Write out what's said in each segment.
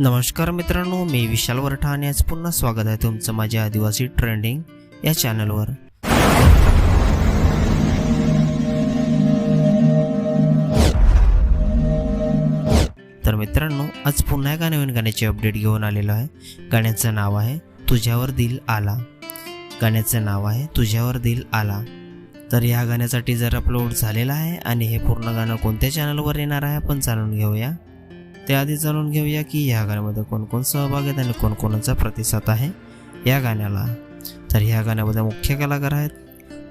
नमस्कार मित्रांनो मी विशाल वरठा आणि आज पुन्हा स्वागत आहे तुमचं माझ्या आदिवासी ट्रेंडिंग या चॅनलवर. तर मित्रांनो आज पुन्हा एका नवीन गाण्याची अपडेट घेऊन आलेलो आहे. गाण्याचं नाव आहे तुझ्यावर दिल आला. गाण्याचं नाव आहे तुझ्यावर दिल आला. तर ह्या गाण्यासाठी जर अपलोड झालेला आहे आणि हे पूर्ण गाणं कोणत्या चॅनलवर येणार आहे आपण जाणून घेऊया. त्याआधी जाणून घेऊया की या गाण्यामध्ये कोण कोण सहभाग आहेत आणि कोणकोणाचा प्रतिसाद आहे या गाण्याला. तर ह्या गाण्यामध्ये मुख्य कलाकार आहेत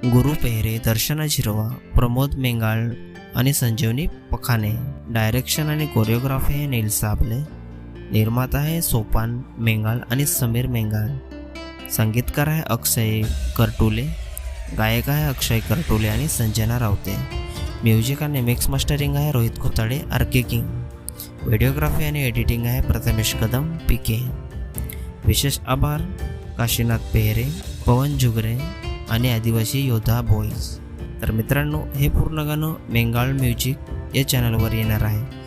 गुरु पेहरे दर्शना झिरवा प्रमोद मेंगाळ आणि संजीवनी पखाने. डायरेक्शन आणि कोरिओग्राफी आहे नील साबले निर्माता आहे सोपान मेंगाळ आणि समीर मेंगाळ. संगीतकार आहे अक्षय करटुले. गायक आहे अक्षय करटुले आणि संजना रावते. म्युझिक आणि मिक्स मास्टरिंग आहे Rohit Khotade R K king. Videography आणि एडिटिंग आहे प्रथमेश कदम पीके विशेष आभार काशीनाथ पेहरे पवन जुगरे आणि आदिवासी योद्धा बॉईज तर मित्रांनो हे पूर्ण गाणं मेंगाळ म्युझिक या चॅनलवर येणार आहे.